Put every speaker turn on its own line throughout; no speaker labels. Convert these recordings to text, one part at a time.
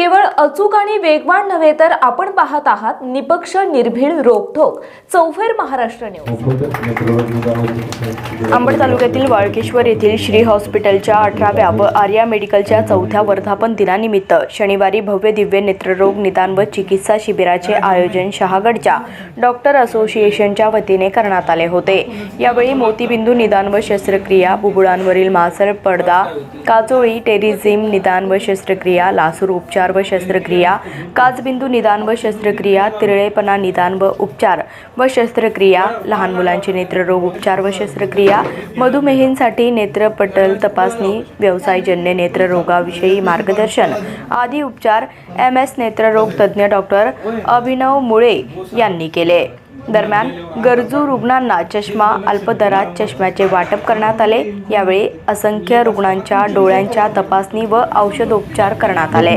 केवळ अचूक आणि वेगवान नव्हे तर आपण पाहत आहात निपक्ष निर्भीड रोखोक चौफेर महाराष्ट्र न्यूज.
अंबड तालुक्यातील वाळकेश्वर येथील श्री हॉस्पिटलच्या अठराव्या व आर्या मेडिकलच्या चौथ्या वर्धापन दिनानिमित्त शनिवारी भव्य दिव्य नेत्ररोग निदान व चिकित्सा शिबिराचे आयोजन शहागडच्या डॉक्टर असोसिएशनच्या वतीने करण्यात आले होते. यावेळी मोतीबिंदू निदान व शस्त्रक्रिया बुबुळांवरील मासळ पडदा काचोळी टेरिझिम निदान व शस्त्रक्रिया लासूर उपचार व शस्त्रक्रिया काचबिंदू निदान व शस्त्रक्रिया तिरळेपणा निदान व उपचार व शस्त्रक्रिया लहान मुलांचे नेत्ररोग उपचार व शस्त्रक्रिया मधुमेहींसाठी नेत्रपटल तपासणी व्यवसायजन्य नेत्ररोगाविषयी मार्गदर्शन आदी उपचार एम एस नेत्ररोग तज्ज्ञ डॉक्टर अभिनव मुळे यांनी केले. दरम्यान गरजू रुग्णांना चष्मा अल्पदरात चष्म्याचे वाटप करण्यात आले. यावेळी असंख्य रुग्णांच्या डोळ्यांच्या तपासणी व औषधोपचार करण्यात आले.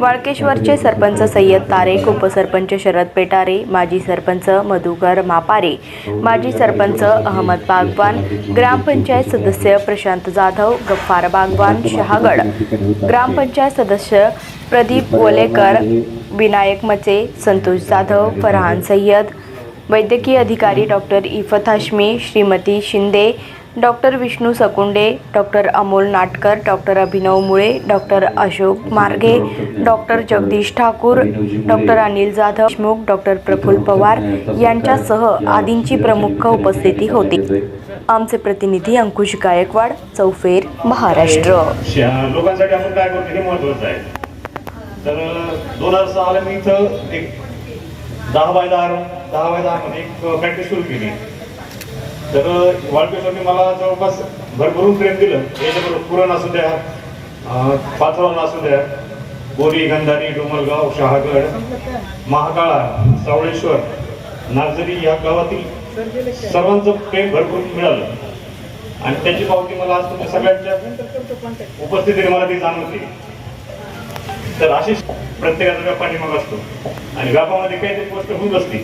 वाळकेश्वरचे सरपंच सय्यद तारेख उपसरपंच शरद पेटारे माजी सरपंच मधुकर मापारे माजी सरपंच अहमद बागवान ग्रामपंचायत सदस्य प्रशांत जाधव गफ्फार बागवान शहागड ग्रामपंचायत सदस्य प्रदीप ओलेकर विनायक मचे संतोष जाधव फरहान सय्यद वैद्यकीय अधिकारी doctor Iffat Hashmi Shrimati Shinde doctor Vishnu Sakunde doctor Amol Natkar doctor Abhinav Mule doctor Ashok Marge doctor Jagdish Thakur doctor Anil Jadhav Deshmukh doctor Prafull Pawar यांच्यासह आदींची प्रमुख उपस्थिती होती. आमचे प्रतिनिधी अंकुश गायकवाड चौफेर महाराष्ट्र.
लोकांसाठी आपण काय करतो हे महत्वाचं आहे. तर दोन हजार सहाला मी इथं एक दहा बाय दहा दहा बाय दहा एक प्रॅक्टिस सुरू केली. तर वाळपेश्वरने मला जवळपास भरभरून प्रेम दिलं. याच्याबरोबर पुरण असू द्या अं, पाचवण असू द्या. बोरी गंधारी डोमलगाव शहागड महाकाळा सावळेश्वर नागझरी या गावातील सर्वांचं प्रेम भरपूर मिळालं. आणि त्याची पावती मला आज तुमच्या सगळ्यांच्या उपस्थितीने मला ती जाणवते. तर अशीच प्रत्येकाचा व्यापारी मग असतो. आणि व्यापामध्ये काही तरी गोष्ट होऊन असते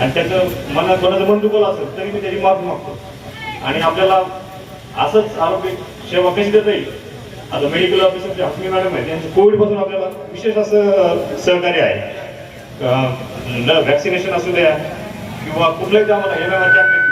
आणि त्याचं मनात कोणाचं मन दुखवलं असेल तरी मी त्याची माफी मागतो. आणि आपल्याला असंच आरोग्य सेवा कशी देता येईल? आता मेडिकल ऑफिसरचे हसमी मॅडम आहे त्यांचं कोविडपासून आपल्याला विशेष असं सहकार्य आहे. व्हॅक्सिनेशन असू द्या किंवा कुठल्याही आम्हाला M M camp